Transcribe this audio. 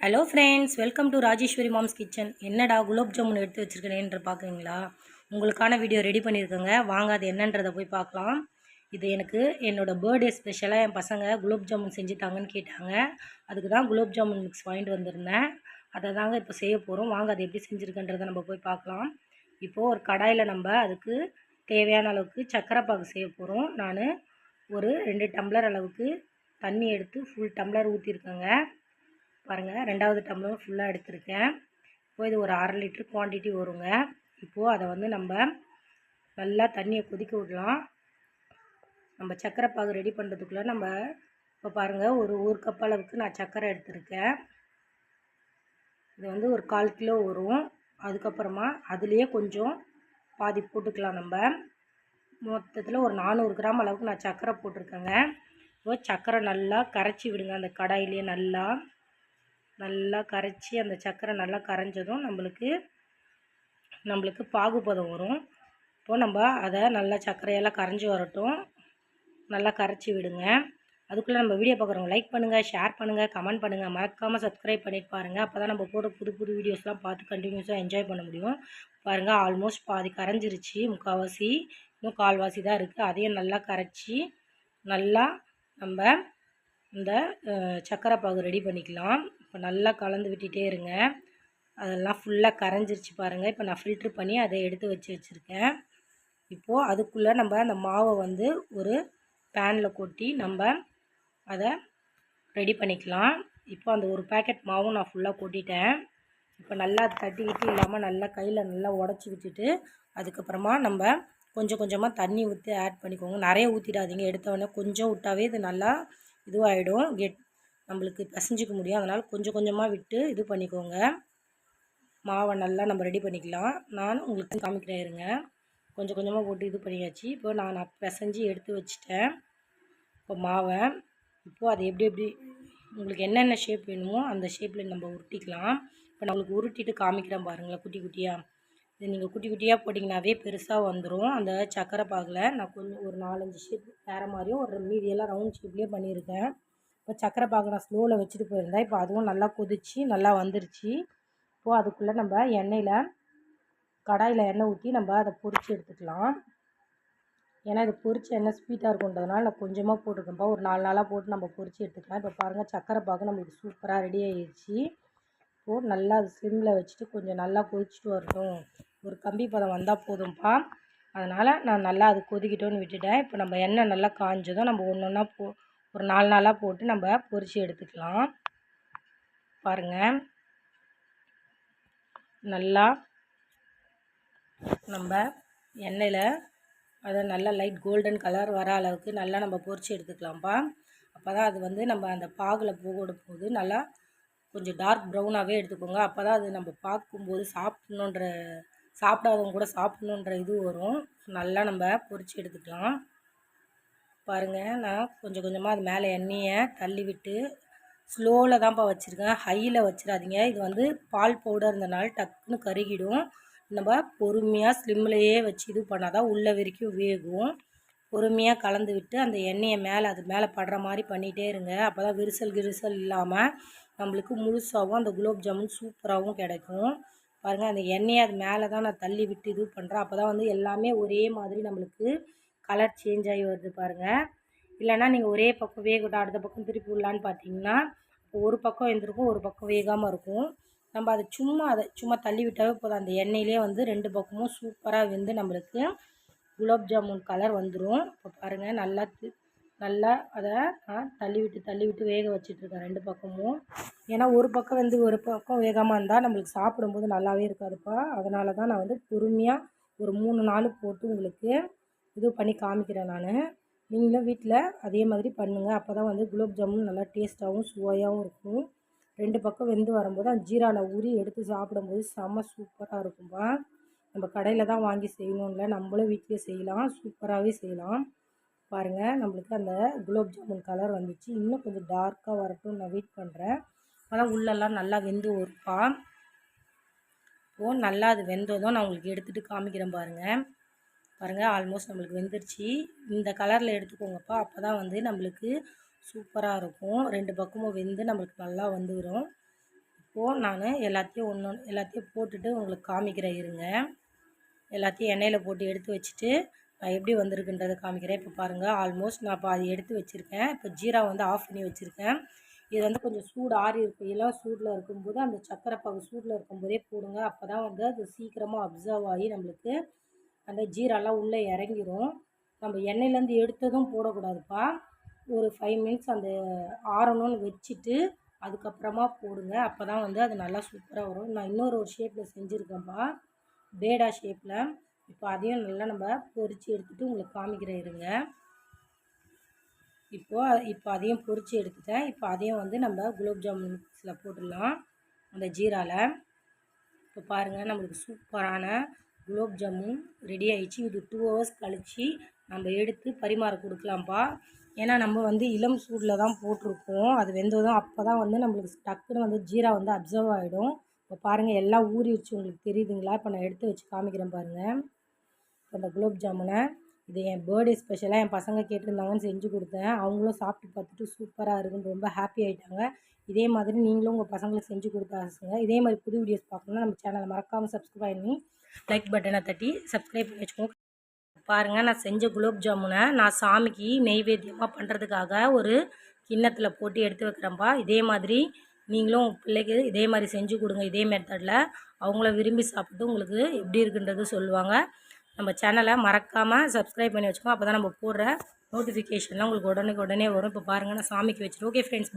Hello friends welcome to Rajeshwari mom's kitchen என்னடா குலோப் ஜாமுன் எடுத்து வச்சுருக்கேன்ற பார்க்குறீங்களா உங்களுக்கான வீடியோ ரெடி பண்ணியிருக்கேங்க. வாங்க அது என்னன்றதை போய் பார்க்கலாம். இது எனக்கு என்னோடய பர்த்டே ஸ்பெஷலாக என் பசங்க குலோப் ஜாமுன் செஞ்சு தாங்கன்னு கேட்டாங்க. அதுக்கு தான் குலோப் ஜாமுன் மிக்ஸ் வாங்கிட்டு வந்திருந்தேன். அதை தாங்க இப்போ செய்ய போகிறோம் வாங்க அது எப்படி செஞ்சுருக்கன்றதை நம்ம போய் பார்க்கலாம். இப்போது ஒரு கடாயில் நம்ம அதுக்கு தேவையான அளவுக்கு சர்க்கரை பாகு செய்ய போகிறோம் நான் ஒரு ரெண்டு டம்ளர் அளவுக்கு தண்ணி எடுத்து ஃபுல் டம்ளர் ஊற்றிருக்கேங்க பாருங்கள் ரெண்டாவது டம்ளரும் ஃபுல்லாக எடுத்திருக்கேன். இப்போ இது ஒரு அரை லிட்ரு குவான்டிட்டி வருங்க. இப்போது அதை வந்து நம்ம நல்லா தண்ணியை கொதிக்க விடலாம். நம்ம சர்க்கரை பாகு ரெடி பண்ணுறதுக்குள்ளே நம்ம இப்போ பாருங்கள் ஒரு ஒரு கப் அளவுக்கு நான் சர்க்கரை எடுத்திருக்கேன். இது வந்து ஒரு கால் கிலோ வரும். அதுக்கப்புறமா அதுலேயே கொஞ்சம் பாதி போட்டுக்கலாம் நம்ம. மொத்தத்தில் ஒரு நானூறு கிராம் அளவுக்கு நான் சர்க்கரை போட்டிருக்கேங்க. இப்போ சர்க்கரை நல்லா கரைச்சி விடுங்க அந்த கடாயிலேயே நல்லா. நல்லா கரைச்சி அந்த சர்க்கரை நல்லா கரைஞ்சதும் நம்மளுக்கு நம்மளுக்கு பாகுபதம் வரும். இப்போது நம்ம அதை நல்லா சர்க்கரையெல்லாம் கரைஞ்சி வரட்டும். நல்லா கரைச்சி விடுங்க. அதுக்குள்ளே நம்ம வீடியோ பார்க்குறவங்க லைக் பண்ணுங்கள் ஷேர் பண்ணுங்கள் கமெண்ட் பண்ணுங்கள் மறக்காமல் சப்ஸ்கிரைப் பண்ணிட்டு பாருங்கள் அப்போ தான் நம்ம போடுற புது புது வீடியோஸ்லாம் பார்த்து கண்டினியூஸாக என்ஜாய் பண்ண முடியும். பாருங்கள் ஆல்மோஸ்ட் பாதி கரைஞ்சிருச்சு முக்கால்வாசி இன்னும் கால்வாசி தான் இருக்குது அதையும் நல்லா கரைச்சி நல்லா நம்ம இந்த சக்கரை பாகு ரெடி பண்ணிக்கலாம். இப்போ நல்லா கலந்து விட்டுட்டே இருங்க. அதெல்லாம் ஃபுல்லாக கரைஞ்சிருச்சு பாருங்கள் இப்போ நான் ஃபில்ட்ரு பண்ணி அதை எடுத்து வச்சு வச்சுருக்கேன். இப்போது அதுக்குள்ளே நம்ம அந்த மாவை வந்து ஒரு பேனில் கொட்டி நம்ம அதை ரெடி பண்ணிக்கலாம். இப்போ அந்த ஒரு பேக்கெட் மாவும் நான் ஃபுல்லாக கொட்டிட்டேன். இப்போ நல்லா தட்டி கிட்டி இல்லாமல் நல்லா கையில் நல்லா உடச்சி விட்டுட்டு அதுக்கப்புறமா நம்ம கொஞ்சம் கொஞ்சமாக தண்ணி ஊற்றி ஆட் பண்ணிக்கோங்க. நிறைய ஊற்றிடாதீங்க எடுத்தவொடனே கொஞ்சம் விட்டாவே இது நல்லா இதுவாகிடும் கெட் நம்மளுக்கு பசஞ்சிக்க முடியும். அதனால் கொஞ்சம் கொஞ்சமாக விட்டு இது பண்ணிக்கோங்க. மாவை நல்லா நம்ம ரெடி பண்ணிக்கலாம். நான் உங்களுக்கு காமிக்கிறேன் இருங்க. கொஞ்சம் கொஞ்சமாக போட்டு இது பண்ணியாச்சு. இப்போ நான் பிசைஞ்சு எடுத்து வச்சுட்டேன். இப்போ மாவை. இப்போது அது எப்படி எப்படி உங்களுக்கு என்னென்ன ஷேப் வேணுமோ அந்த ஷேப்பில் நம்ம உருட்டிக்கலாம். இப்போ நம்மளுக்கு உருட்டிட்டு காமிக்கிறேன் பாருங்களேன் குட்டி குட்டியாக இது நீங்கள் குட்டி குட்டியாக போட்டிங்கனாவே பெருசாக வந்துடும் அந்த சக்கரை பாகில் நான் கொஞ்சம் ஒரு நாலஞ்சு ஷேப் வேறு மாதிரியும் ஒரு மீதியெல்லாம் ரவுண்ட் ஷேப்லேயே பண்ணியிருக்கேன். இப்போ சக்கரை பாகு நான் ஸ்லோவில் வச்சுட்டு போயிருந்தேன். இப்போ அதுவும் நல்லா கொதிச்சு நல்லா வந்துருச்சு. இப்போது அதுக்குள்ளே நம்ம எண்ணெயில் கடாயில் எண்ணெய் ஊற்றி நம்ம அதை பொரித்து எடுத்துக்கலாம். ஏன்னா இது பொறிச்சு எண்ணெய் ஸ்வீட்டாக இருக்குன்றதுனால நான் கொஞ்சமாக போட்டிருக்கேன்ப்பா ஒரு நாலு நாளாக போட்டு நம்ம பொறிச்சு எடுத்துக்கலாம். இப்போ பாருங்கள் சக்கரை பாகு நம்மளுக்கு சூப்பராக ரெடி ஆகிடுச்சு இப்போது நல்லா அது ஸ்லிம்மில் வச்சுட்டு கொஞ்சம் நல்லா கொதிச்சுட்டு வரட்டும். ஒரு கம்பி பதம் வந்தால் போதும்ப்பா அதனால் நான் நல்லா அது கொதிக்கிட்டோன்னு விட்டுட்டேன். இப்போ நம்ம எண்ணெய் நல்லா காஞ்சதும் நம்ம ஒன்று ஒன்றா போ ஒரு நாலு நாளாக போட்டு நம்ம பொரித்து எடுத்துக்கலாம். பாருங்கள் நல்லா நம்ம எண்ணெயில் அதை நல்லா லைட் கோல்டன் கலர் வர அளவுக்கு நல்லா நம்ம பொரித்து எடுத்துக்கலாம்ப்பா அப்போ தான் அது வந்து நம்ம அந்த பாகில் போட போது நல்லா கொஞ்சம் டார்க் ப்ரௌனாகவே எடுத்துக்கோங்க. அப்போ தான் அது நம்ம பார்க்கும்போது சாப்பிட்ணுன்ற சாப்பிடாதவங்க கூட சாப்பிட்ணுன்ற இது வரும். நல்லா நம்ம பொரித்து எடுத்துக்கலாம். பாருங்கள் நான் கொஞ்சம் கொஞ்சமாக அது மேலே எண்ணெயை தள்ளி விட்டு ஸ்லோவில் தான்ப்பா வச்சுருக்கேன். ஹையில் வச்சிடாதீங்க. இது வந்து பால் பவுடர் இருந்தனால டக்குன்னு கருகிடும். நம்ம பொறுமையாக ஸ்லிம்லேயே வச்சு இது பண்ணால் தான் உள்ளே வரைக்கும் வேகும். பொறுமையாக கலந்து விட்டு அந்த எண்ணெயை மேலே அது மேலே படுற மாதிரி பண்ணிகிட்டே இருங்க. அப்போ தான் விரிசல் கிரிசல் இல்லாமல் நம்மளுக்கு முழுசாகவும் அந்த குலோப் ஜாமுன் சூப்பராகவும் கிடைக்கும். பாருங்கள் அந்த எண்ணெயை அது மேலே தான் நான் தள்ளி விட்டு இது பண்ணுறேன் அப்போ தான் வந்து எல்லாமே ஒரே மாதிரி நம்மளுக்கு கலர் சேஞ்ச் ஆகி வருது பாருங்கள் இல்லைனா நீங்கள் ஒரே பக்கம் வேகட்டும் அடுத்த பக்கம் திருப்பி விடலான்னு பார்த்தீங்கன்னா ஒரு பக்கம் எழுந்திருக்கும் ஒரு பக்கம் வேகாமல் இருக்கும். நம்ம அதை சும்மா அதை சும்மா தள்ளி விட்டாவே போதும். அந்த எண்ணெயிலே வந்து ரெண்டு பக்கமும் சூப்பராக வெந்து நம்மளுக்கு குலோப் ஜாமுன் கலர் வந்துடும் இப்போ பாருங்கள் நல்லா நல்லா அதை நான் தள்ளிவிட்டு வேக வச்சிட்ருக்கேன் ரெண்டு பக்கமும். ஏன்னா ஒரு பக்கம் வந்து ஒரு பக்கம் வேகமாக இருந்தால் நம்மளுக்கு சாப்பிடும்போது நல்லாவே இருக்காதுப்பா. அதனால தான் நான் வந்து பொறுமையாக ஒரு மூணு நாள் போட்டு உங்களுக்கு இது பண்ணி காமிக்கிறேன் நான். நீங்களும் வீட்டில் அதே மாதிரி பண்ணுங்கள் அப்போ தான் வந்து குலோப் ஜாமுன் நல்லா டேஸ்ட்டாகவும் சுவையாகவும் இருக்கும். ரெண்டு பக்கம் வெந்து வரும்போது அந்த ஜீரான உரி எடுத்து சாப்பிடும்போது செம்ம சூப்பராக இருக்கும்பா. நம்ம கடையில் தான் வாங்கி செய்யணும்ல. நம்மளும் வீட்டிலே செய்யலாம். சூப்பராகவே செய்யலாம். பாருங்கள் நம்மளுக்கு அந்த குலோப் ஜாமுன் கலர் வந்துச்சு. இன்னும் கொஞ்சம் டார்க்காக வரட்டும் நான் வெயிட் பண்ணுறேன் ஆனால் உள்ளெல்லாம் நல்லா வெந்து ஒருப்பா இப்போது நல்லா அது வெந்ததும் நான் உங்களுக்கு எடுத்துகிட்டு காமிக்கிறேன் பாருங்கள் பாருங்கள் ஆல்மோஸ்ட் நம்மளுக்கு வெந்துருச்சு. இந்த கலரில் எடுத்துக்கோங்கப்பா. அப்போ தான் வந்து நம்மளுக்கு சூப்பராக இருக்கும். ரெண்டு பக்கமும் வெந்து நம்மளுக்கு நல்லா வந்துடும் இப்போது நான் எல்லாத்தையும் ஒன்று எல்லாத்தையும் போட்டுட்டு உங்களுக்கு காமிக்கிறேன் இருங்க. எல்லாத்தையும் எண்ணெயில் போட்டு எடுத்து வச்சுட்டு எப்படி வந்திருக்குன்றதை காமிக்கிறேன். இப்போ பாருங்கள் ஆல்மோஸ்ட் நான் இப்போ அதை எடுத்து வச்சுருக்கேன். இப்போ ஜீரா வந்து ஆஃப் பண்ணி வச்சுருக்கேன். இது வந்து கொஞ்சம் சூடு ஆறி இருக்கும். எல்லாம் சூடில் இருக்கும்போது அந்த சக்கரை பாகு சூடில் இருக்கும்போதே போடுங்க. அப்போ தான் வந்து அது சீக்கிரமாக அப்சர்வ் ஆகி நம்மளுக்கு அந்த ஜீராலாம் உள்ளே இறங்கிரும். நம்ம எண்ணெயிலேருந்து எடுத்ததும் போடக்கூடாதுப்பா. ஒரு ஃபைவ் மினிட்ஸ் அந்த ஆறணும்னு வச்சுட்டு அதுக்கப்புறமா போடுங்க. அப்போ தான் வந்து அது நல்லா சூப்பராக வரும். நான் இன்னொரு ஒரு ஷேப்பில் செஞ்சுருக்கேன்ப்பா. பேடா ஷேப்பில் இப்போ அதையும் நல்லா நம்ம பொரித்து எடுத்துகிட்டு உங்களுக்கு காமிக்கிறேன் இருங்க. இப்போது இப்போ அதையும் பொறிச்சு எடுத்துட்டேன். இப்போ அதையும் வந்து நம்ம குலோப் ஜாமுன் மிக்ஸில் போட்டுடலாம். அந்த ஜீராவில் இப்போ பாருங்கள் நம்மளுக்கு சூப்பரான குலோப் ஜாமுன் ரெடி ஆயிடுச்சு. இது டூ ஹவர்ஸ் கழித்து நம்ம எடுத்து பரிமாற கொடுக்கலாம்ப்பா ஏன்னா நம்ம வந்து இளம் சூடில் தான் போட்டிருக்கோம். அது வெந்ததும் அப்போ தான் வந்து நம்மளுக்கு டக்குன்னு வந்து ஜீரா வந்து அப்சர்வ் ஆகிடும் இப்போ பாருங்கள் எல்லாம் ஊறிடுச்சு. உங்களுக்கு தெரியுதுங்களா? இப்போ நான் எடுத்து வச்சு காமிக்கிறேன் பாருங்கள் அந்த இந்த குலோப் ஜாமுனை இது என் பர்த்டே ஸ்பெஷலாக என் பசங்க கேட்டிருந்தாங்கன்னு செஞ்சு கொடுத்தேன். அவங்களும் சாப்பிட்டு பார்த்துட்டு சூப்பராக இருக்குன்னு ரொம்ப ஹாப்பி ஆகிட்டாங்க இதே மாதிரி நீங்களும் உங்கள் பசங்களுக்கு செஞ்சு கொடுத்தாசுங்க இதே மாதிரி புது வீடியோஸ் பார்க்கணுன்னா நம்ம சேனலை மறக்காமல் சப்ஸ்கிரைப் பண்ணி லைக் பட்டனை தட்டி சப்ஸ்கிரைப் பண்ணி வச்சுக்கோங்க. பாருங்கள் நான் செஞ்ச குலோப் ஜாமுனை நான் சாமிக்கு நெய்வேத்தியமாக பண்ணுறதுக்காக ஒரு கிண்ணத்தில் போட்டு எடுத்து வைக்கிறேன்ப்பா இதே மாதிரி நீங்களும் உங்கள் பிள்ளைக்கு இதே மாதிரி செஞ்சு கொடுங்க இதே மெத்தடில் அவங்கள விரும்பி சாப்பிட்டு உங்களுக்கு எப்படி இருக்குன்றது சொல்லுவாங்க. நம்ம சேனலை மறக்காமல் சப்ஸ்கிரைப் பண்ணி வச்சுக்கோங்க. அப்போ தான் நம்ம போடுற நோட்டிஃபிகேஷன்லாம் உங்களுக்கு உடனே உடனே வரும். இப்போ பாருங்கள் நான் சாமிக்கு வச்சுட்டு ஓகே ஃப்ரெண்ட்ஸ்